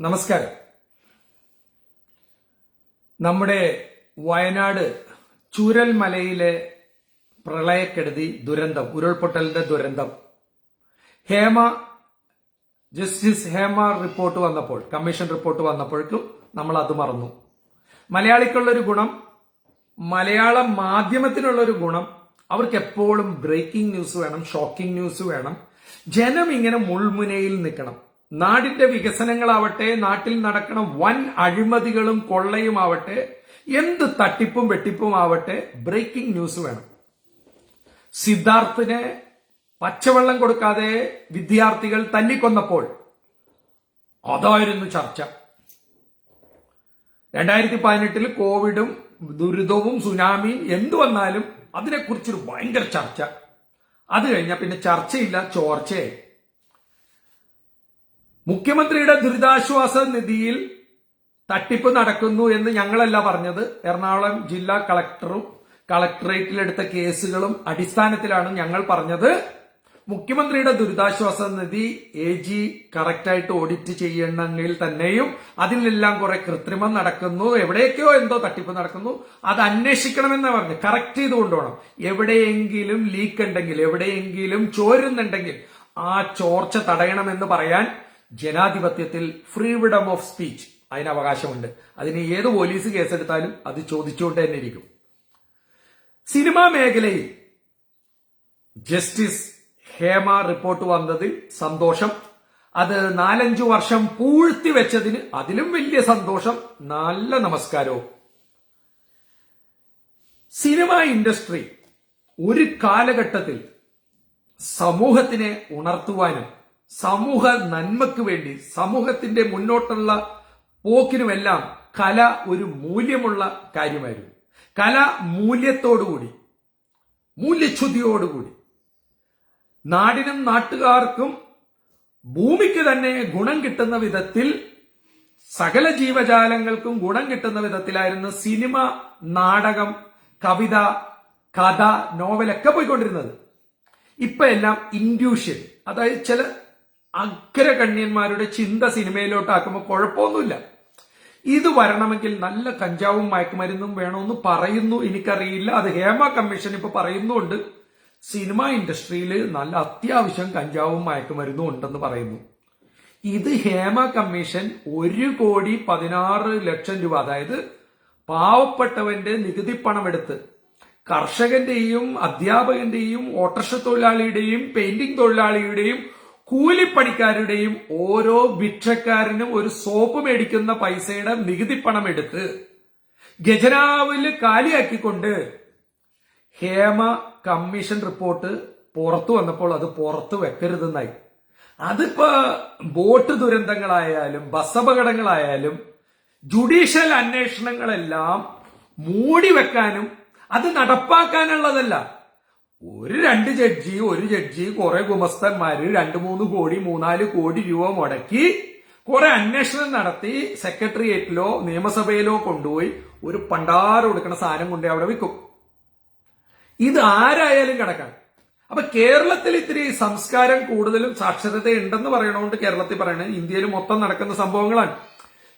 നമസ്കാരം. നമ്മുടെ വയനാട് ചുരൽമലയിലെ പ്രളയക്കെടുതി ദുരന്തം ഉരുൾപൊട്ടലിന്റെ ദുരന്തം. ഹേമ ജസ്റ്റിസ് ഹേമ റിപ്പോർട്ട് വന്നപ്പോൾ കമ്മീഷൻ റിപ്പോർട്ട് വന്നപ്പോഴേക്കും നമ്മൾ അത് മറന്നു. മലയാളിക്കുള്ളൊരു ഗുണം മലയാള മാധ്യമത്തിനുള്ളൊരു ഗുണം അവർക്ക് എപ്പോഴും ബ്രേക്കിംഗ് ന്യൂസ് വേണം ഷോക്കിംഗ് ന്യൂസ് വേണം. ജനം ഇങ്ങനെ മുൾമുനയിൽ നിൽക്കണം. നാടിന്റെ വികസനങ്ങളാവട്ടെ നാട്ടിൽ നടക്കണം വൻ അഴിമതികളും കൊള്ളയുമാവട്ടെ എന്ത് തട്ടിപ്പും വെട്ടിപ്പും ആവട്ടെ ബ്രേക്കിംഗ് ന്യൂസ് വേണം. സിദ്ധാർത്ഥിനെ പച്ചവെള്ളം കൊടുക്കാതെ വിദ്യാർത്ഥികൾ തല്ലിക്കൊന്നപ്പോൾ അതായിരുന്നു ചർച്ച. രണ്ടായിരത്തി പതിനെട്ടിൽ കോവിഡും ദുരിതവും സുനാമിയും എന്തു വന്നാലും അതിനെക്കുറിച്ചൊരു ഭയങ്കര ചർച്ച. അത് കഴിഞ്ഞാൽ പിന്നെ ചർച്ചയില്ല ചോർച്ചയായി. മുഖ്യമന്ത്രിയുടെ ദുരിതാശ്വാസ നിധിയിൽ തട്ടിപ്പ് നടക്കുന്നു എന്ന് ഞങ്ങളല്ല പറഞ്ഞത്. എറണാകുളം ജില്ലാ കളക്ടറും കളക്ടറേറ്റിലെടുത്ത കേസുകളും അടിസ്ഥാനത്തിലാണ് ഞങ്ങൾ പറഞ്ഞത്. മുഖ്യമന്ത്രിയുടെ ദുരിതാശ്വാസ നിധി എ ജി കറക്റ്റായിട്ട് ഓഡിറ്റ് ചെയ്യണമെങ്കിൽ തന്നെയും അതിലെല്ലാം കുറെ കൃത്രിമം നടക്കുന്നു. എവിടെയൊക്കെയോ എന്തോ തട്ടിപ്പ് നടക്കുന്നു. അത് അന്വേഷിക്കണമെന്ന് പറഞ്ഞു കറക്റ്റ് ചെയ്ത് കൊണ്ടുപോകണം എവിടെയെങ്കിലും ലീക്ക് ഉണ്ടെങ്കിൽ എവിടെയെങ്കിലും ചോരുന്നുണ്ടെങ്കിൽ ആ ചോർച്ച തടയണമെന്ന് പറയാൻ ജനാധിപത്യത്തിൽ ഫ്രീഡം ഓഫ് സ്പീച്ച് അതിന് അവകാശമുണ്ട് അതിന് ഏത് പോലീസ് കേസെടുത്താലും അത് ചോദിച്ചുകൊണ്ട് തന്നെ ഇരിക്കും. സിനിമാ മേഖലയിൽ ജസ്റ്റിസ് ഹേമ റിപ്പോർട്ട് വന്നതിൽ സന്തോഷം. അത് നാലഞ്ചു വർഷം പൂഴ്ത്തി വെച്ചതിന് അതിലും വലിയ സന്തോഷം. നല്ല നമസ്കാരവും. സിനിമ ഇൻഡസ്ട്രി ഒരു കാലഘട്ടത്തിൽ സമൂഹത്തിനെ ഉണർത്തുവാനും സമൂഹ നന്മക്ക് വേണ്ടി സമൂഹത്തിന്റെ മുന്നോട്ടുള്ള പോക്കിനുമെല്ലാം കല ഒരു മൂല്യമുള്ള കാര്യമായിരുന്നു. കല മൂല്യത്തോടുകൂടി മൂല്യച്യുതിയോടുകൂടി. നാടിനും നാട്ടുകാർക്കും ഭൂമിക്ക് തന്നെ ഗുണം കിട്ടുന്ന വിധത്തിൽ സകല ജീവജാലങ്ങൾക്കും ഗുണം കിട്ടുന്ന വിധത്തിലായിരുന്നു സിനിമ നാടകം കവിത കഥ നോവലൊക്കെ പോയിക്കൊണ്ടിരുന്നത്. ഇപ്പൊ എല്ലാം ഇൻഡ്യൂഷൻ അതായത് ചില അഗ്രഗണ്യന്മാരുടെ ചിന്ത സിനിമയിലോട്ടാക്കുമ്പോൾ കുഴപ്പമൊന്നുമില്ല. ഇത് വരണമെങ്കിൽ നല്ല കഞ്ചാവും മയക്കുമരുന്നും വേണമെന്ന് പറയുന്നു. എനിക്കറിയില്ല. അത് ഹേമ കമ്മീഷൻ ഇപ്പൊ പറയുന്നുണ്ട്. സിനിമ ഇൻഡസ്ട്രിയിൽ നല്ല അത്യാവശ്യം കഞ്ചാവും മയക്കുമരുന്നും ഉണ്ടെന്ന് പറയുന്നു. ഇത് ഹേമ കമ്മീഷൻ ഒരു കോടി പതിനാറ് ലക്ഷം രൂപ അതായത് പാവപ്പെട്ടവന്റെ നികുതി പണം എടുത്ത് കർഷകന്റെയും അധ്യാപകന്റെയും ഓട്ടർഷ തൊഴിലാളിയുടെയും പെയിന്റിംഗ് തൊഴിലാളിയുടെയും കൂലിപ്പണിക്കാരുടെയും ഓരോ ഭിക്ഷക്കാരനും ഒരു സോപ്പ് മേടിക്കുന്ന പൈസയുടെ നികുതി പണം എടുത്ത് ഗജനാവിൽ കാലിയാക്കിക്കൊണ്ട് ഹേമ കമ്മീഷൻ റിപ്പോർട്ട് പുറത്തു വന്നപ്പോൾ അത് പുറത്തു വെക്കരുതെന്നായി. അതിപ്പോ ബോട്ട് ദുരന്തങ്ങളായാലും ബസ് അപകടങ്ങളായാലും ജുഡീഷ്യൽ അന്വേഷണങ്ങളെല്ലാം മൂടി വെക്കാനും അത് നടപ്പാക്കാനുള്ളതല്ല. ഒരു രണ്ട് ജഡ്ജി ഒരു ജഡ്ജി കുറെ ഗുമസ്തന്മാര് രണ്ട് മൂന്ന് കോടി മൂന്നാൽ കോടി രൂപ മുടക്കി കുറെ അന്വേഷണം നടത്തി സെക്രട്ടേറിയറ്റിലോ നിയമസഭയിലോ കൊണ്ടുപോയി ഒരു പണ്ടാറ് കൊടുക്കുന്ന സാധനം കൊണ്ടേ അവിടെ വിൽക്കും. ഇത് ആരായാലും കിടക്കാം. അപ്പൊ കേരളത്തിൽ ഇത്തിരി സംസ്കാരം കൂടുതലും സാക്ഷരത ഉണ്ടെന്ന് പറയണോണ്ട് കേരളത്തിൽ പറയണത് ഇന്ത്യയിൽ മൊത്തം നടക്കുന്ന സംഭവങ്ങളാണ്.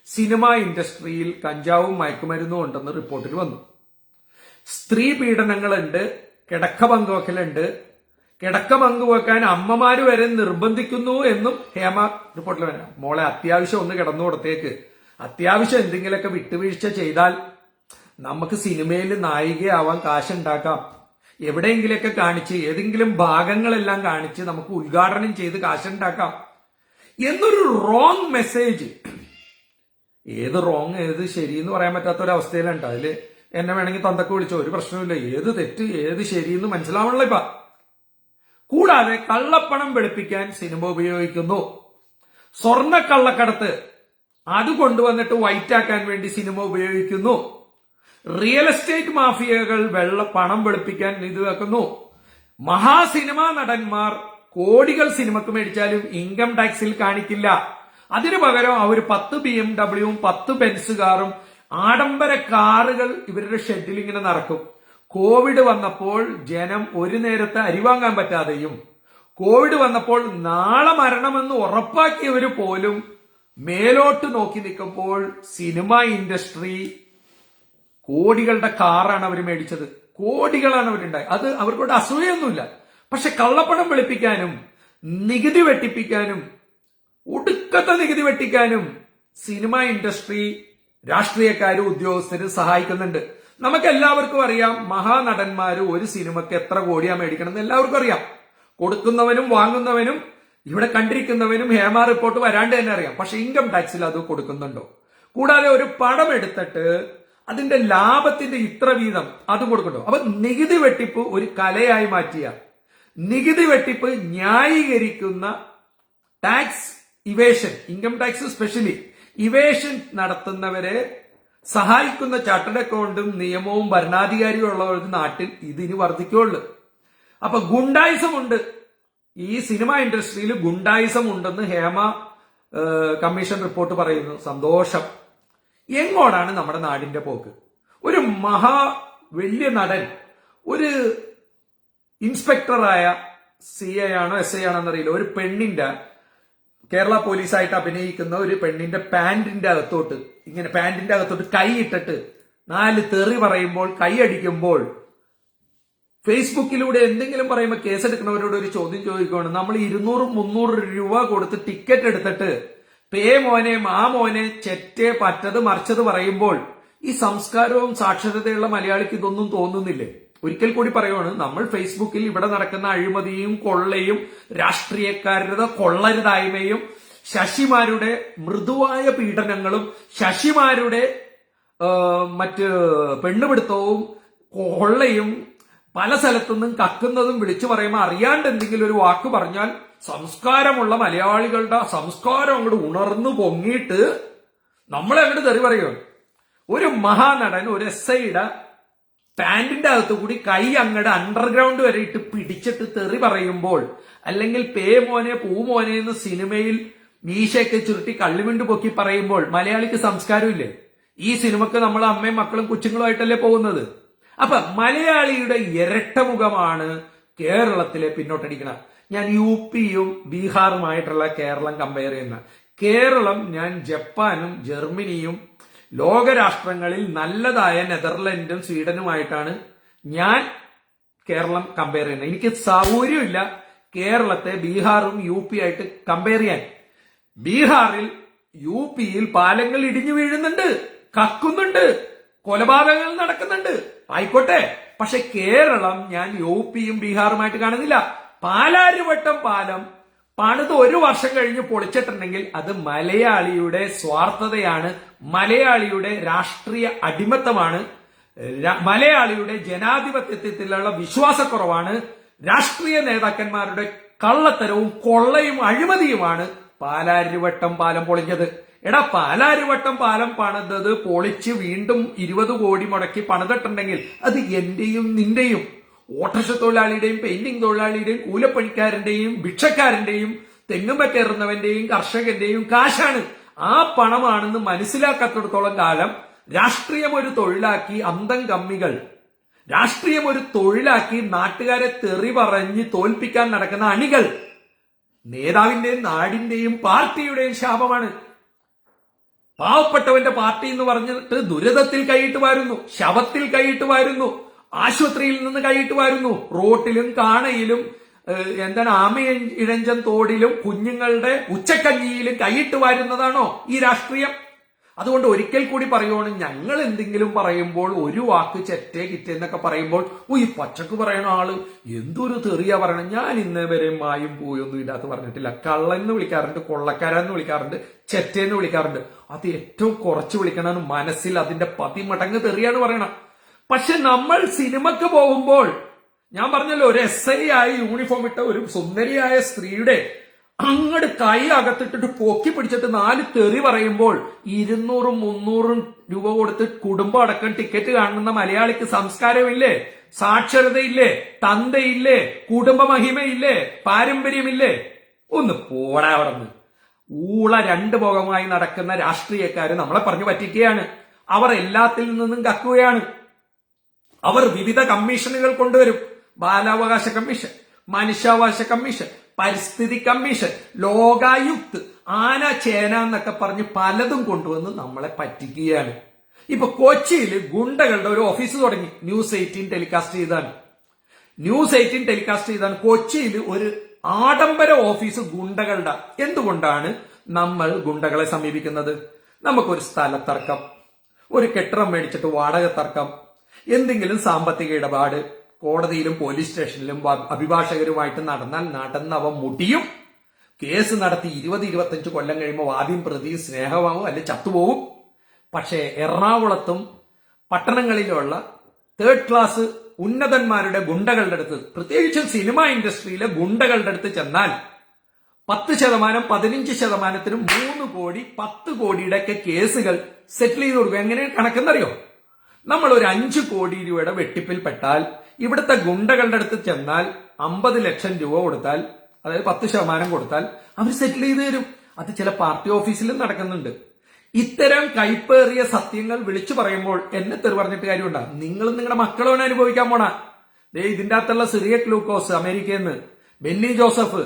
സിനിമ ഇൻഡസ്ട്രിയിൽ കഞ്ചാവും മയക്കുമരുന്നും ഉണ്ടെന്ന് റിപ്പോർട്ടിൽ വന്നു. സ്ത്രീ പീഡനങ്ങളുണ്ട് കിടക്ക പങ്കുവെക്കലുണ്ട്. കിടക്ക പങ്കുവെക്കാൻ അമ്മമാര് വരെ നിർബന്ധിക്കുന്നു എന്നും ഹേമ റിപ്പോർട്ടിൽ വരാം. മോളെ അത്യാവശ്യം ഒന്ന് കിടന്നു കൊടുത്തേക്ക്. അത്യാവശ്യം എന്തെങ്കിലുമൊക്കെ വിട്ടുവീഴ്ച ചെയ്താൽ നമുക്ക് സിനിമയിൽ നായികയാവാൻ കാശുണ്ടാക്കാം. എവിടെയെങ്കിലൊക്കെ കാണിച്ച് ഏതെങ്കിലും ഭാഗങ്ങളെല്ലാം കാണിച്ച് നമുക്ക് ഉദ്ഘാടനം ചെയ്ത് കാശുണ്ടാക്കാം. എന്നൊരു റോങ് മെസ്സേജ് ഏത് റോങ് ഏത് ശരി എന്ന് പറയാൻ പറ്റാത്ത ഒരു അവസ്ഥയിലുണ്ട് അതിൽ എന്നെ വേണമെങ്കിൽ തന്തക്ക് വിളിച്ചോ ഒരു പ്രശ്നമില്ല ഏത് തെറ്റ് ഏത് ശരി എന്ന് മനസ്സിലാവണല്ലോ ഇപ്പൊ. കൂടാതെ കള്ളപ്പണം വെളുപ്പിക്കാൻ സിനിമ ഉപയോഗിക്കുന്നു. സ്വർണ കള്ളക്കടത്ത് അത് കൊണ്ടുവന്നിട്ട് വൈറ്റാക്കാൻ വേണ്ടി സിനിമ ഉപയോഗിക്കുന്നു. റിയൽ എസ്റ്റേറ്റ് മാഫിയകൾ വെള്ള പണം വെളുപ്പിക്കാൻ ഇത് വെക്കുന്നു. മഹാസിനിമാ നടന്മാർ കോടികൾ സിനിമക്ക് മേടിച്ചാലും ഇൻകം ടാക്സിൽ കാണിക്കില്ല. അതിനു പകരം അവർ പത്ത് ബി എം ഡബ്ല്യുവും പത്ത് ബെൻസ് കാറും ആഡംബര കാറുകൾ ഇവരുടെ ഷെഡിൽ ഇങ്ങനെ നടക്കും. കോവിഡ് വന്നപ്പോൾ ജനം ഒരു നേരത്തെ അരി വാങ്ങാൻ പറ്റാതെയും കോവിഡ് വന്നപ്പോൾ നാളെ മരണമെന്ന് ഉറപ്പാക്കിയവർ പോലും മേലോട്ട് നോക്കി നിൽക്കുമ്പോൾ സിനിമ ഇൻഡസ്ട്രി കോടികളുടെ കാറാണ് അവർ മേടിച്ചത്. കോടികളാണ് അവരുണ്ടായത്. അത് അവർക്കൊരു അസൂയൊന്നുമില്ല. പക്ഷെ കള്ളപ്പണം വെളുപ്പിക്കാനും നികുതി വെട്ടിപ്പിക്കാനും ഒടുക്കത്തെ നികുതി വെട്ടിക്കാനും സിനിമ ഇൻഡസ്ട്രി രാഷ്ട്രീയക്കാരും ഉദ്യോഗസ്ഥരും സഹായിക്കുന്നുണ്ട്. നമുക്ക് എല്ലാവർക്കും അറിയാം മഹാനടന്മാര് ഒരു സിനിമക്ക് എത്ര കോടിയാ മേടിക്കണം എന്ന് എല്ലാവർക്കും അറിയാം. കൊടുക്കുന്നവനും വാങ്ങുന്നവനും ഇവിടെ കണ്ടിരിക്കുന്നവനും ഹേമ റിപ്പോർട്ട് വരാണ്ട് തന്നെ അറിയാം. പക്ഷെ ഇൻകം ടാക്സിൽ അത് കൊടുക്കുന്നുണ്ടോ? കൂടാതെ ഒരു പടം എടുത്തിട്ട് അതിന്റെ ലാഭത്തിന്റെ ഇത്ര വീതം അത് കൊടുക്കണ്ടോ അപ്പൊ നികുതി വെട്ടിപ്പ് ഒരു കലയായി മാറ്റിയ. നികുതി വെട്ടിപ്പ് ന്യായീകരിക്കുന്ന tax evasion income tax specially evasion നടത്തുന്നവരെ സഹായിക്കുന്ന ചാർട്ടേഡ് അക്കൗണ്ടും നിയമവും ഭരണാധികാരിയും ഒരു നാട്ടിൽ ഇതിന് വർദ്ധിക്കുള്ളൂ. അപ്പൊ ഗുണ്ടായിസം ഉണ്ട് ഈ സിനിമ ഇൻഡസ്ട്രിയിൽ ഗുണ്ടായിസം ഉണ്ടെന്ന് ഹേമ കമ്മീഷൻ റിപ്പോർട്ട് പറയുന്നു. സന്തോഷം. എങ്ങോടാണ് നമ്മുടെ നാടിന്റെ പോക്ക്? ഒരു മഹാ വലിയ നടൻ ഒരു ഇൻസ്പെക്ടറായ സി ഐ ആണോ എസ് ഐ ആണോ എന്നറിയില്ല. ഒരു പെണ്ണിന്റെ കേരള പോലീസായിട്ട് അഭിനയിക്കുന്ന ഒരു പെണ്ണിന്റെ പാന്റിന്റെ അകത്തോട്ട് ഇങ്ങനെ പാന്റിന്റെ അകത്തോട്ട് കൈ ഇട്ടിട്ട് നാല് തെറി പറയുമ്പോൾ കൈ അടിക്കുമ്പോൾ ഫേസ്ബുക്കിലൂടെ എന്തെങ്കിലും പറയുമ്പോൾ കേസെടുക്കുന്നവരോട് ഒരു ചോദ്യം ചോദിക്കുകയാണ് നമ്മൾ ഇരുന്നൂറ് മുന്നൂറ് രൂപ കൊടുത്ത് ടിക്കറ്റ് എടുത്തിട്ട് പേ മോനെ മാ മോനെ ചെറ്റേ പറ്റത് മറിച്ചത് പറയുമ്പോൾ ഈ സംസ്കാരവും സാക്ഷരതയുള്ള മലയാളിക്ക് ഇതൊന്നും തോന്നുന്നില്ലേ? ഒരിക്കൽ കൂടി പറയുവാണ് നമ്മൾ ഫേസ്ബുക്കിൽ ഇവിടെ നടക്കുന്ന അഴിമതിയും കൊള്ളയും രാഷ്ട്രീയക്കാരുടെ കൊള്ളരുതായ്മയും ശശിമാരുടെ മൃദുവായ പീഡനങ്ങളും ശശിമാരുടെ മറ്റ് പെണ്ണുപിടുത്തവും കൊള്ളയും പല സ്ഥലത്തുനിന്നും കക്കുന്നതും വിളിച്ചു പറയുമ്പോൾ അറിയാണ്ട് എന്തെങ്കിലും ഒരു വാക്ക് പറഞ്ഞാൽ സംസ്കാരമുള്ള മലയാളികളുടെ സംസ്കാരം അങ്ങോട്ട് ഉണർന്നു പൊങ്ങിയിട്ട് നമ്മളെ അങ്ങോട്ട് തെറി പറയുമോ ഒരു മഹാനടൻ ഒരു എസ് ഐയുടെ പാന്റിന്റെ അകത്ത് കൂടി കൈ അങ്ങടെ അണ്ടർഗ്രൗണ്ട് വരെ ഇട്ട് പിടിച്ചിട്ട് തെറി പറയുമ്പോൾ അല്ലെങ്കിൽ പേ മോനെ പൂ മോനെ എന്ന് സിനിമയിൽ മീശയൊക്കെ ചുരുട്ടി കള്ളിമിണ്ട് പൊക്കി പറയുമ്പോൾ മലയാളിക്ക് സംസ്കാരമില്ലേ? ഈ സിനിമക്ക് നമ്മൾ അമ്മയും മക്കളും കൊച്ചുങ്ങളുമായിട്ടല്ലേ പോകുന്നത്? അപ്പൊ മലയാളിയുടെ ഇരട്ടമുഖമാണ് കേരളത്തിലെ പിന്നോട്ടടിക്കണം. ഞാൻ യു പിയും ബീഹാറുമായിട്ടുള്ള കേരളം കമ്പയർ ചെയ്യുന്ന. കേരളം ഞാൻ ജപ്പാനും ജർമ്മനിയും ലോകരാഷ്ട്രങ്ങളിൽ നല്ലതായ നെതർലൻഡും സ്വീഡനുമായിട്ടാണ് ഞാൻ കേരളം കമ്പയർ ചെയ്യുന്നത്. എനിക്ക് സൗകര്യമില്ല കേരളത്തെ ബീഹാറും യു പി ആയിട്ട് കമ്പയർ ചെയ്യാൻ. ബീഹാറിൽ യു പിയിൽ പാലങ്ങൾ ഇടിഞ്ഞു വീഴുന്നുണ്ട് കക്കുന്നുണ്ട് കൊലപാതകങ്ങൾ നടക്കുന്നുണ്ട്. ആയിക്കോട്ടെ. പക്ഷെ കേരളം ഞാൻ യു പിയും ബീഹാറുമായിട്ട് കാണുന്നില്ല. പാലാരിവട്ടം പാലം പണിത് ഒരു വർഷം കഴിഞ്ഞ് പൊളിച്ചിട്ടുണ്ടെങ്കിൽ അത് മലയാളിയുടെ സ്വാർത്ഥതയാണ് മലയാളിയുടെ രാഷ്ട്രീയ അടിമത്തമാണ് മലയാളിയുടെ ജനാധിപത്യത്തിലുള്ള വിശ്വാസക്കുറവാണ് രാഷ്ട്രീയ നേതാക്കന്മാരുടെ കള്ളത്തരവും കൊള്ളയും അഴിമതിയുമാണ് പാലാരിവട്ടം പാലം പൊളിഞ്ഞത്. എടാ പാലാരിവട്ടം പാലം പണിതത് പൊളിച്ച് വീണ്ടും ഇരുപത് കോടി മുടക്കി പണിതിട്ടുണ്ടെങ്കിൽ അത് എന്റെയും നിന്റെയും ഓട്ടോറിക്ഷ തൊഴിലാളിയുടെയും പെയിന്റിംഗ് തൊഴിലാളിയുടെയും കൂലപ്പണിക്കാരന്റെയും ഭിക്ഷക്കാരന്റെയും തെങ്ങുമ്പ കയറുന്നവന്റെയും കർഷകന്റെയും കാശാണ്. ആ പണമാണെന്ന് മനസ്സിലാക്കാത്തിടത്തോളം കാലം രാഷ്ട്രീയം ഒരു തൊഴിലാക്കി അന്തം കമ്മികൾ രാഷ്ട്രീയം ഒരു തൊഴിലാക്കി നാട്ടുകാരെ തെറി പറഞ്ഞ് തോൽപ്പിക്കാൻ നടക്കുന്ന അണികൾ നേതാവിന്റെയും നാടിന്റെയും പാർട്ടിയുടെയും ശാപമാണ്. പാവപ്പെട്ടവന്റെ പാർട്ടി എന്ന് പറഞ്ഞിട്ട് ദുരിതത്തിൽ കൈയിട്ട് വരുന്നു ശവത്തിൽ കൈയിട്ട് വരുന്നു ആശുപത്രിയിൽ നിന്ന് കൈയിട്ട് വരുന്നു റോട്ടിലും കാണയിലും എന്താണ് ആമയ ഇഴഞ്ചൻ തോടിലും കുഞ്ഞുങ്ങളുടെ ഉച്ചക്കഞ്ഞിയിലും കൈയിട്ട് വാരുന്നതാണോ ഈ രാഷ്ട്രീയം? അതുകൊണ്ട് ഒരിക്കൽ കൂടി പറയുവാണ് ഞങ്ങൾ എന്തെങ്കിലും പറയുമ്പോൾ ഒരു വാക്ക് ചെറ്റേ കിറ്റേ എന്നൊക്കെ പറയുമ്പോൾ ഓ ഈ പച്ചക്ക് പറയണ ആൾ എന്തൊരു തെറിയാ പറയണം. ഞാൻ ഇന്നേ വരെ മായും പോയൊന്നും ഇല്ലാത്ത പറഞ്ഞിട്ടില്ല. കള്ളെന്ന് വിളിക്കാറുണ്ട് കൊള്ളക്കാരെന്ന് വിളിക്കാറുണ്ട് ചെറ്റേന്ന് വിളിക്കാറുണ്ട്. അത് ഏറ്റവും കുറച്ച് വിളിക്കണമെന്ന് മനസ്സിൽ അതിന്റെ പതിമടങ്ങ് തെറിയാണ് പറയണം. പക്ഷെ നമ്മൾ സിനിമക്ക് പോകുമ്പോൾ ഞാൻ പറഞ്ഞല്ലോ ഒരു എസ് ഐ ആയി യൂണിഫോം ഇട്ട ഒരു സുന്ദരിയായ സ്ത്രീയുടെ അങ്ങോട്ട് കൈ അകത്തിട്ടിട്ട് പൊക്കി പിടിച്ചിട്ട് നാല് തെറി പറയുമ്പോൾ ഇരുന്നൂറും മുന്നൂറും രൂപ കൊടുത്ത് കുടുംബം അടക്കം ടിക്കറ്റ് കാണുന്ന മലയാളിക്ക് സംസ്കാരമില്ലേ? സാക്ഷരതയില്ലേ? തന്തയില്ലേ? കുടുംബ മഹിമയില്ലേ പാരമ്പര്യമില്ലേ? ഒന്ന് പോടാ അവിടെ ഊള രണ്ട് മുഖമായി നടക്കുന്ന രാഷ്ട്രീയക്കാർ നമ്മളെ പറഞ്ഞു പറ്റിക്കുകയാണ്. അവർ എല്ലാത്തിൽ നിന്നും കക്കുകയാണ്. അവർ വിവിധ കമ്മീഷനുകൾ കൊണ്ടുവരും. ബാലാവകാശ കമ്മീഷൻ മനുഷ്യാവകാശ കമ്മീഷൻ പരിസ്ഥിതി കമ്മീഷൻ ലോകായുക്ത് ആന ചേന എന്നൊക്കെ പറഞ്ഞ് പലതും കൊണ്ടുവന്ന് നമ്മളെ പറ്റിക്കുകയാണ്. ഇപ്പൊ കൊച്ചിയിൽ ഗുണ്ടകളുടെ ഒരു ഓഫീസ് തുടങ്ങി ന്യൂസ് എയ്റ്റീൻ ടെലികാസ്റ്റ് ചെയ്താണ്. ന്യൂസ് എയ്റ്റീൻ ടെലികാസ്റ്റ് ചെയ്താണ് കൊച്ചിയിൽ ഒരു ആഡംബര ഓഫീസ് ഗുണ്ടകളുടെ. എന്തുകൊണ്ടാണ് നമ്മൾ ഗുണ്ടകളെ സമീപിക്കുന്നത്? നമുക്കൊരു സ്ഥല തർക്കം ഒരു കെട്ടിടം മേടിച്ചിട്ട് വാടക തർക്കം എന്തെങ്കിലും സാമ്പത്തിക ഇടപാട് കോടതിയിലും പോലീസ് സ്റ്റേഷനിലും അഭിഭാഷകരുമായിട്ട് നടന്നാൽ നടന്നവ മുടിയും. കേസ് നടത്തി ഇരുപത് ഇരുപത്തഞ്ച് കൊല്ലം കഴിയുമ്പോൾ ആദ്യം പ്രതി സ്നേഹമാവും അല്ലെ ചത്തുപോകും. പക്ഷേ എറണാകുളത്തും പട്ടണങ്ങളിലുള്ള തേർഡ് ക്ലാസ് ഉന്നതന്മാരുടെ ഗുണ്ടകളുടെ അടുത്ത് പ്രത്യേകിച്ചും സിനിമ ഇൻഡസ്ട്രിയിലെ ഗുണ്ടകളുടെ അടുത്ത് ചെന്നാൽ പത്ത് ശതമാനം പതിനഞ്ച് ശതമാനത്തിന് മൂന്ന് കോടി പത്ത് കോടിയുടെ ഒക്കെ കേസുകൾ സെറ്റിൽ ചെയ്ത് കൊടുക്കും. എങ്ങനെ കണക്കെന്നറിയോ? നമ്മൾ ഒരു അഞ്ച് കോടി രൂപയുടെ വെട്ടിപ്പിൽ പെട്ടാൽ ഇവിടുത്തെ ഗുണ്ടകളുടെ അടുത്ത് ചെന്നാൽ അമ്പത് ലക്ഷം രൂപ കൊടുത്താൽ അതായത് പത്ത് ശതമാനം കൊടുത്താൽ അവർ സെറ്റിൽ ചെയ്തു തരും. അത് ചില പാർട്ടി ഓഫീസിലും നടക്കുന്നുണ്ട്. ഇത്തരം കൈപ്പേറിയ സത്യങ്ങൾ വിളിച്ചു പറയുമ്പോൾ എന്നെ തെറി പറഞ്ഞിട്ട് കാര്യമുണ്ടാ. നിങ്ങളും നിങ്ങളുടെ മക്കളോനെ അനുഭവിക്കാൻ പോണാ. ദേ ഇതിന്റെ അകത്തുള്ള സിറിയക് ലൂക്കോസ് അമേരിക്കയിൽ നിന്ന് ബെന്നി ജോസഫ്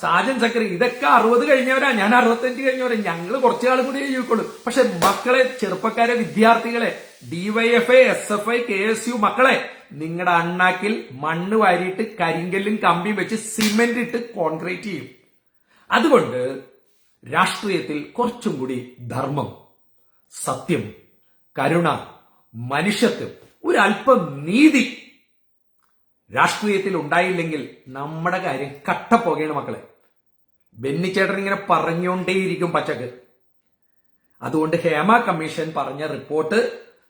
സാജൻ ചക്രി ഇതൊക്കെ അറുപത് കഴിഞ്ഞവരാ. ഞാൻ അറുപത്തഞ്ച് കഴിഞ്ഞവരാ. ഞങ്ങൾ കുറച്ചു കാലം കൂടി ജീവിക്കുള്ളൂ. പക്ഷെ മക്കളെ ചെറുപ്പക്കാരെ വിദ്യാർത്ഥികളെ DYFI S F I K S U മക്കളെ നിങ്ങളുടെ അണ്ണാക്കിൽ മണ്ണ് വാരിയിട്ട് കരിങ്കല്ലും കമ്പിയും വെച്ച് സിമെന്റ് ഇട്ട് കോൺക്രീറ്റ് ചെയ്യും. അതുകൊണ്ട് രാഷ്ട്രീയത്തിൽ കുറച്ചും കൂടി ധർമ്മം സത്യം കരുണ മനുഷ്യത്വം ഒരല്പം നീതി രാഷ്ട്രീയത്തിൽ ഉണ്ടായില്ലെങ്കിൽ നമ്മുടെ കാര്യം കട്ട കട്ടപ്പോകയാണ് മക്കളെ. ബെന്നിച്ചേട്ടൻ ഇങ്ങനെ പറഞ്ഞുകൊണ്ടേയിരിക്കും പച്ചക്ക്. അതുകൊണ്ട് ഹേമ കമ്മീഷൻ പറഞ്ഞ റിപ്പോർട്ട്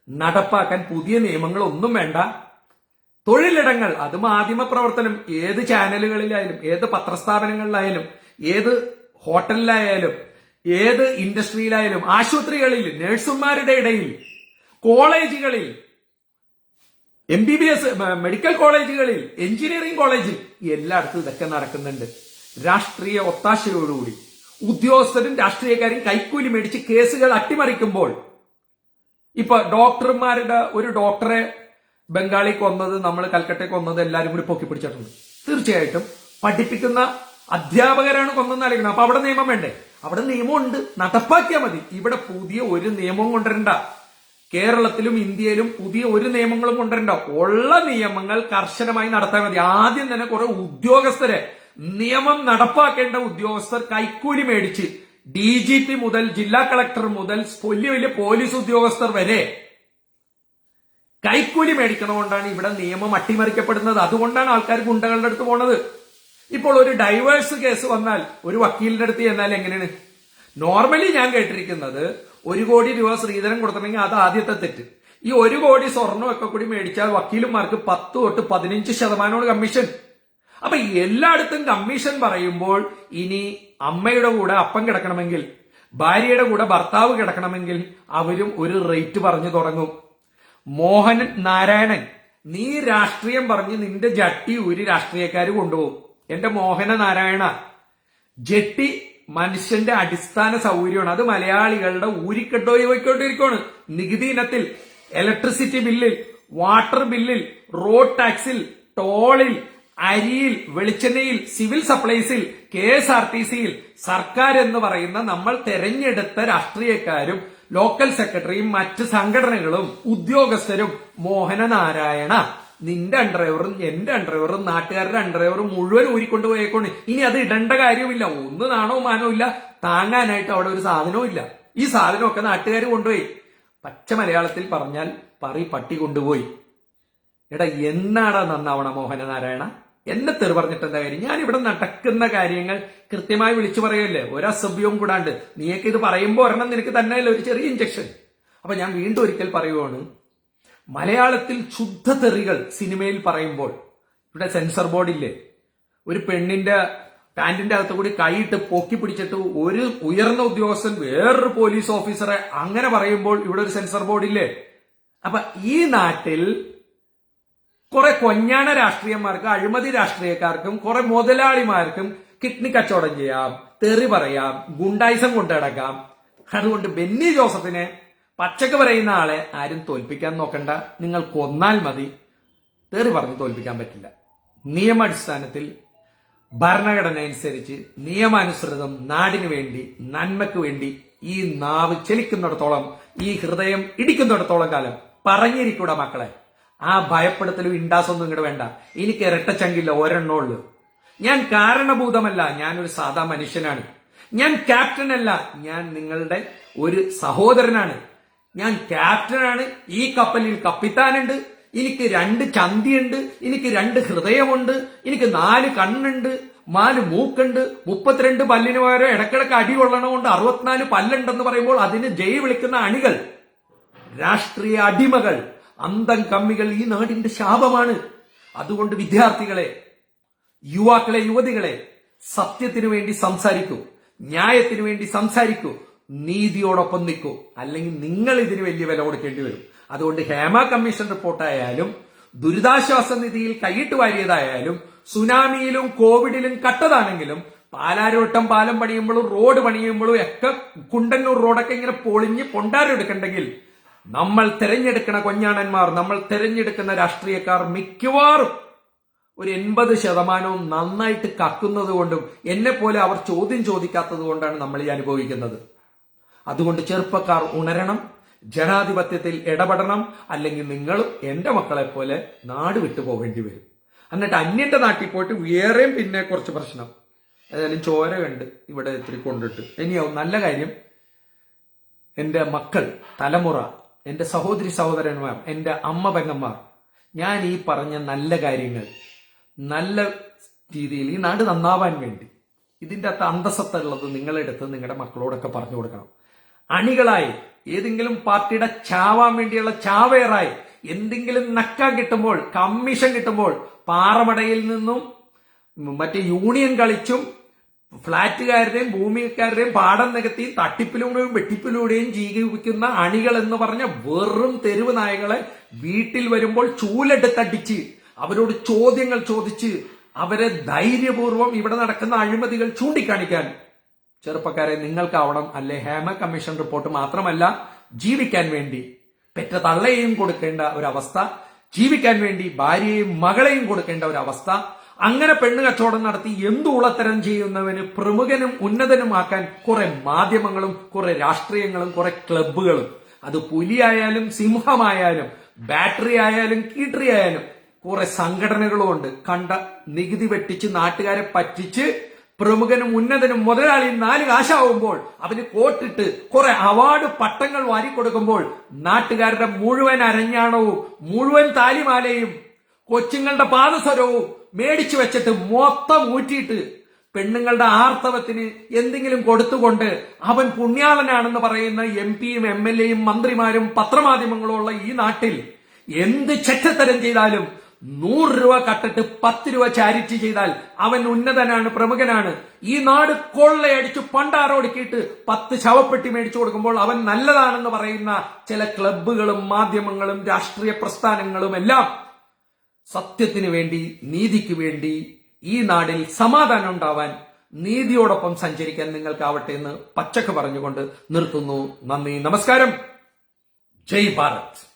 നടപ്പാക്കാൻ പുതിയ നിയമങ്ങളൊന്നും വേണ്ട. തൊഴിലിടങ്ങൾ അത് മാധ്യമ പ്രവർത്തനം ഏത് ചാനലുകളിലായാലും ഏത് പത്രസ്ഥാപനങ്ങളിലായാലും ഏത് ഹോട്ടലിലായാലും ഏത് ഇൻഡസ്ട്രിയിലായാലും ആശുപത്രികളിൽ നഴ്സുമാരുടെ ഇടയിൽ കോളേജുകളിൽ M B B S medical കോളേജുകളിൽ എഞ്ചിനീയറിംഗ് കോളേജിൽ എല്ലായിടത്തും ഇതൊക്കെ നടക്കുന്നുണ്ട്. രാഷ്ട്രീയ ഒത്താശയോടുകൂടി. ഉദ്യോഗസ്ഥരും രാഷ്ട്രീയക്കാരും കൈക്കൂലി മേടിച്ച് കേസുകൾ അട്ടിമറിക്കുമ്പോൾ ഇപ്പൊ ഡോക്ടർമാരുടെ ഒരു ഡോക്ടറെ ബംഗാളി കൊന്നത് നമ്മൾ കൽക്കട്ടയെ കൊന്നത് എല്ലാവരും കൂടി പൊക്കി പിടിച്ചിട്ടുണ്ട്. തീർച്ചയായിട്ടും പഠിപ്പിക്കുന്ന അധ്യാപകരാണ് കൊന്നെന്ന് ആലോചിക്കണം അപ്പൊ അവിടെ നിയമം വേണ്ടേ? അവിടെ നിയമമുണ്ട്. നടപ്പാക്കിയാൽ മതി. ഇവിടെ പുതിയ ഒരു നിയമം കൊണ്ടുവരണ്ട. കേരളത്തിലും ഇന്ത്യയിലും പുതിയ ഒരു നിയമങ്ങളും കൊണ്ടുവരണ്ട. ഉള്ള നിയമങ്ങൾ കർശനമായി നടത്താൻ മതി. ആദ്യം തന്നെ കുറെ ഉദ്യോഗസ്ഥരെ നിയമം നടപ്പാക്കേണ്ട ഉദ്യോഗസ്ഥർ കൈക്കൂലി മേടിച്ച് ഡി മുതൽ ജില്ലാ കളക്ടർ മുതൽ വലിയ വലിയ പോലീസ് ഉദ്യോഗസ്ഥർ വരെ കൈക്കൂലി മേടിക്കണമുകൊണ്ടാണ് ഇവിടെ നിയമം അട്ടിമറിക്കപ്പെടുന്നത്. അതുകൊണ്ടാണ് ആൾക്കാർ ഗുണ്ടകളുടെ അടുത്ത് പോണത്. ഇപ്പോൾ ഒരു ഡൈവേഴ്സ് കേസ് വന്നാൽ ഒരു വക്കീലിന്റെ അടുത്ത് ചെന്നാൽ എങ്ങനെയാണ്? നോർമലി ഞാൻ കേട്ടിരിക്കുന്നത് ഒരു കോടി രൂപ ശ്രീധരൻ കൊടുത്തിട്ടുണ്ടെങ്കിൽ അത് ആദ്യത്തെ തെറ്റ്. ഈ ഒരു കോടി സ്വർണമൊക്കെ കൂടി മേടിച്ചാൽ വക്കീലുമാർക്ക് പത്ത് തൊട്ട് പതിനഞ്ച് ശതമാനമാണ് കമ്മീഷൻ അപ്പൊ എല്ലായിടത്തും കമ്മീഷൻ പറയുമ്പോൾ ഇനി അമ്മയുടെ കൂടെ അപ്പം കിടക്കണമെങ്കിൽ ഭാര്യയുടെ കൂടെ ഭർത്താവ് കിടക്കണമെങ്കിൽ അവരും ഒരു റേറ്റ് പറഞ്ഞു തുടങ്ങും. മോഹനൻ നാരായണൻ നീ രാഷ്ട്രീയം പറഞ്ഞ് നിന്റെ ജട്ടി ഒരു രാഷ്ട്രീയക്കാർ കൊണ്ടുപോകും. എന്റെ മോഹന നാരായണ ജട്ടി മനുഷ്യന്റെ അടിസ്ഥാന സൗകര്യമാണ്. അത് മലയാളികളുടെ ഊരിക്കെട്ടോ പോയിക്കൊണ്ടിരിക്കുകയാണ് നികുതി ഇനത്തിൽ ഇലക്ട്രിസിറ്റി ബില്ലിൽ വാട്ടർ ബില്ലിൽ റോഡ് ടാക്സിൽ ടോളിൽ അരിയിൽ വെളിച്ചെണ്ണയിൽ സിവിൽ സപ്ലൈസിൽ കെ എസ് ആർ ടി സിയിൽ സർക്കാർ എന്ന് പറയുന്ന നമ്മൾ തെരഞ്ഞെടുത്ത രാഷ്ട്രീയക്കാരും ലോക്കൽ സെക്രട്ടറിയും മറ്റ് സംഘടനകളും ഉദ്യോഗസ്ഥരും മോഹന നാരായണ നിന്റെ അണ്ടർവറും എന്റെ അണ്ടർവറും നാട്ടുകാരുടെ അണ്ടർവറും മുഴുവൻ ഊരിക്കൊണ്ട് പോയേക്കൊണ്ട് ഇനി അത് ഇടേണ്ട കാര്യമില്ല ഒന്ന് നാണോ മാനോ ഇല്ല. താങ്ങാനായിട്ട് അവിടെ ഒരു സാധനവും ഇല്ല. ഈ സാധനമൊക്കെ നാട്ടുകാർ കൊണ്ടുപോയി. പച്ച മലയാളത്തിൽ പറഞ്ഞാൽ പറി പട്ടി കൊണ്ടുപോയി. എടാ എന്നാടാ നന്നാവണ മോഹനനാരായണ? എന്നെ തെറി പറഞ്ഞിട്ട് എന്താ കാര്യം? ഞാൻ ഇവിടെ നടക്കുന്ന കാര്യങ്ങൾ കൃത്യമായി വിളിച്ചു പറയല്ലേ? ഒരസഭ്യവും കൂടാണ്ട്. നീയൊക്കെ ഇത് പറയുമ്പോൾ ഒരെണ്ണം നിനക്ക് തന്നെ ഒരു ചെറിയ ഇഞ്ചക്ഷൻ അപ്പൊ ഞാൻ വീണ്ടും ഒരിക്കൽ പറയുവാണ്. മലയാളത്തിൽ ശുദ്ധ തെറികൾ സിനിമയിൽ പറയുമ്പോൾ ഇവിടെ സെൻസർ ബോർഡില്ലേ? ഒരു പെണ്ണിന്റെ പാന്റിന്റെ അകത്ത് കൂടി കൈയിട്ട് പൊക്കി പിടിച്ചിട്ട് ഒരു ഉയർന്ന ഉദ്യോഗസ്ഥൻ വേറൊരു പോലീസ് ഓഫീസറെ അങ്ങനെ പറയുമ്പോൾ ഇവിടെ ഒരു സെൻസർ ബോർഡില്ലേ? അപ്പൊ ഈ നാട്ടിൽ കുറെ കൊഞ്ഞാണ രാഷ്ട്രീയന്മാർക്ക് അഴിമതി രാഷ്ട്രീയക്കാർക്കും കുറെ മുതലാളിമാർക്കും കിഡ്നി കച്ചവടം ചെയ്യാം തെറി പറയാം ഗുണ്ടായിസം കൊണ്ടടക്കാം അതുകൊണ്ട് ബെന്നി ജോസഫിനെ പച്ചക്ക് പറയുന്ന ആളെ ആരും തോൽപ്പിക്കാൻ നോക്കണ്ട. നിങ്ങൾ കൊന്നാൽ മതി. തെറി പറഞ്ഞ് തോൽപ്പിക്കാൻ പറ്റില്ല. നിയമാടിസ്ഥാനത്തിൽ ഭരണഘടന അനുസരിച്ച് നിയമാനുസൃതം നാടിനു വേണ്ടി നന്മയ്ക്ക് വേണ്ടി ഈ നാവ് ചലിക്കുന്നിടത്തോളം ഈ ഹൃദയം ഇടിക്കുന്നിടത്തോളം കാലം പറഞ്ഞിരിക്കൂടാ മക്കളെ. ആ ഭയപ്പെടുത്തലും ഇണ്ടാസൊന്നും ഇങ്ങോട്ട് വേണ്ട. എനിക്ക് ഇരട്ടച്ചങ്കില്ല ഒരെണ്ണോ ഉള്ളൂ ഞാൻ കാരണഭൂതമല്ല ഞാനൊരു സാധാ മനുഷ്യനാണ്. ഞാൻ ക്യാപ്റ്റൻ അല്ല ഞാൻ നിങ്ങളുടെ ഒരു സഹോദരനാണ്. ഞാൻ ക്യാപ്റ്റനാണ് ഈ കപ്പലിൽ കപ്പിത്താനുണ്ട്. എനിക്ക് രണ്ട് ചന്തിയുണ്ട് എനിക്ക് രണ്ട് ഹൃദയമുണ്ട് എനിക്ക് നാല് കണ്ണുണ്ട് നാല് മൂക്കുണ്ട് മുപ്പത്തിരണ്ട് പല്ലിന് പകരം ഇടക്കിടക്ക് അടി കൊള്ളണമുണ്ട് അറുപത്തിനാല് പല്ലുണ്ടെന്ന് പറയുമ്പോൾ അതിന് ജയ് വിളിക്കുന്ന അണികൾ രാഷ്ട്രീയ അടിമകൾ അന്തം കമ്മികൾ ഈ നാടിന്റെ ശാപമാണ്. അതുകൊണ്ട് വിദ്യാർത്ഥികളെ യുവാക്കളെ യുവതികളെ സത്യത്തിനു വേണ്ടി സംസാരിക്കൂ ന്യായത്തിനു വേണ്ടി സംസാരിക്കൂ നീതിയോടൊപ്പം നിൽക്കൂ. അല്ലെങ്കിൽ നിങ്ങൾ ഇതിന് വലിയ വില കൊടുക്കേണ്ടി വരും. അതുകൊണ്ട് ഹേമ കമ്മീഷൻ റിപ്പോർട്ടായാലും ദുരിതാശ്വാസ നിധിയിൽ കൈയിട്ട് വാരിയതായാലും സുനാമിയിലും കോവിഡിലും കട്ടതാണെങ്കിലും പാലാരോട്ടം പാലം പണിയുമ്പോഴും റോഡ് പണിയുമ്പോഴും ഒക്കെ കുണ്ടന്നൂർ റോഡൊക്കെ ഇങ്ങനെ പൊളിഞ്ഞ് പൊണ്ടാരെടുക്കണ്ടെങ്കിൽ നമ്മൾ തിരഞ്ഞെടുക്കുന്ന കൊഞ്ഞാണന്മാർ നമ്മൾ തിരഞ്ഞെടുക്കുന്ന രാഷ്ട്രീയക്കാർ മിക്കവാറും ഒരു എൺപത് ശതമാനവും നന്നായിട്ട് കക്കുന്നത് കൊണ്ടും എന്നെ പോലെ അവർ ചോദ്യം ചോദിക്കാത്തത് കൊണ്ടാണ് നമ്മൾ ഈ അനുഭവിക്കുന്നത്. അതുകൊണ്ട് ചെറുപ്പക്കാർ ഉണരണം ജനാധിപത്യത്തിൽ ഇടപെടണം അല്ലെങ്കിൽ നിങ്ങൾ എന്റെ മക്കളെ പോലെ നാട് വിട്ടു പോകേണ്ടി വരും. എന്നിട്ട് അന്യന്റെ നാട്ടിൽ പോയിട്ട് വേറെയും പിന്നെ കുറച്ച് പ്രശ്നം. ഏതായാലും ചോര കണ്ട് ഇവിടെ ഇത്തിരി കൊണ്ടിട്ട്. ഇനിയാവും നല്ല കാര്യം. എന്റെ മക്കൾ തലമുറ എന്റെ സഹോദരി സഹോദരന്മാർ എന്റെ അമ്മ പെങ്ങന്മാർ ഞാൻ ഈ പറഞ്ഞ നല്ല കാര്യങ്ങൾ നല്ല രീതിയിൽ ഈ നാട് നന്നാവാൻ വേണ്ടി ഇതിന്റെ അകത്ത് അന്തസത്ത ഉള്ളത് നിങ്ങളെടുത്ത് നിങ്ങളുടെ മക്കളോടൊക്കെ പറഞ്ഞു കൊടുക്കണം. അണികളായി ഏതെങ്കിലും പാർട്ടിയുടെ ചാവാൻ വേണ്ടിയുള്ള ചാവേറായി എന്തെങ്കിലും നക്ക കിട്ടുമ്പോൾ കമ്മീഷൻ കിട്ടുമ്പോൾ പാറമടയിൽ നിന്നും മറ്റേ യൂണിയൻ കളിച്ചും ഫ്ളാറ്റുകാരുടെയും ഭൂമിക്കാരുടെയും പാടം നികത്തി തട്ടിപ്പിലൂടെയും വെട്ടിപ്പിലൂടെയും ജീവിക്കുന്ന അണികൾ എന്ന് പറഞ്ഞ വെറും തെരുവ് നായകളെ വീട്ടിൽ വരുമ്പോൾ ചൂലെടുത്തടിച്ച് അവരോട് ചോദ്യങ്ങൾ ചോദിച്ച് അവരെ ധൈര്യപൂർവം ഇവിടെ നടക്കുന്ന അഴിമതികൾ ചൂണ്ടിക്കാണിക്കാൻ. ചെറുപ്പക്കാരെ നിങ്ങൾക്കാവണം അല്ലെ ഹേമ കമ്മീഷൻ റിപ്പോർട്ട് മാത്രമല്ല ജീവിക്കാൻ വേണ്ടി പെറ്റ തള്ളയെയും കൊടുക്കേണ്ട ഒരവസ്ഥ ജീവിക്കാൻ വേണ്ടി ഭാര്യയെയും മകളെയും കൊടുക്കേണ്ട ഒരവസ്ഥ അങ്ങനെ പെണ്ണ് കച്ചവടം നടത്തി എന്തു ഉളത്തരം ചെയ്യുന്നവന് പ്രമുഖനും ഉന്നതനുമാക്കാൻ കുറെ മാധ്യമങ്ങളും കുറെ രാഷ്ട്രീയങ്ങളും കുറെ ക്ലബുകളും അത് പുലിയായാലും സിംഹമായാലും ബാറ്ററി ആയാലും കീട്ടറി ആയാലും കുറെ സംഘടനകളും ഉണ്ട്. കണ്ട നികുതി വെട്ടിച്ച് നാട്ടുകാരെ പറ്റിച്ച് പ്രമുഖനും ഉന്നതനും മുതലാളിയും നാല് കാശാവുമ്പോൾ അവന് കോട്ടിട്ട് കുറെ അവാർഡ് പട്ടങ്ങൾ വാരിക്കൊടുക്കുമ്പോൾ നാട്ടുകാരുടെ മുഴുവൻ അരഞ്ഞാണവും മുഴുവൻ താലിമാലയും കൊച്ചുങ്ങളുടെ പാദസരവും മേടിച്ചു വെച്ചിട്ട് മൊത്തം ഊറ്റിയിട്ട് പെണ്ണുങ്ങളുടെ ആർത്തവത്തിന് എന്തെങ്കിലും കൊടുത്തുകൊണ്ട് അവൻ പുണ്യാളനാണെന്ന് പറയുന്ന എം പിയും എം എൽ എയും മന്ത്രിമാരും പത്രമാധ്യമങ്ങളും ഉള്ള ഈ നാട്ടിൽ എന്ത് ചെറ്റത്തരം ചെയ്താലും നൂറ് രൂപ കട്ടിട്ട് പത്ത് രൂപ ചാരിറ്റി ചെയ്താൽ അവൻ ഉന്നതനാണ് പ്രമുഖനാണ്. ഈ നാട് കൊള്ളയടിച്ച് പണ്ടാറോടുക്കിയിട്ട് പത്ത് ശവപ്പെട്ടി മേടിച്ചു കൊടുക്കുമ്പോൾ അവൻ നല്ലതാണെന്ന് പറയുന്ന ചില ക്ലബുകളും മാധ്യമങ്ങളും രാഷ്ട്രീയ പ്രസ്ഥാനങ്ങളും എല്ലാം സത്യത്തിന് വേണ്ടി നീതിക്ക് വേണ്ടി ഈ നാടിൽ സമാധാനം ഉണ്ടാവാൻ നീതിയോടൊപ്പം സഞ്ചരിക്കാൻ നിങ്ങൾക്കാവട്ടെ എന്ന് പച്ചക്ക് പറഞ്ഞുകൊണ്ട് നിർത്തുന്നു. നന്ദി. നമസ്കാരം. ജയ് ഭാരത്.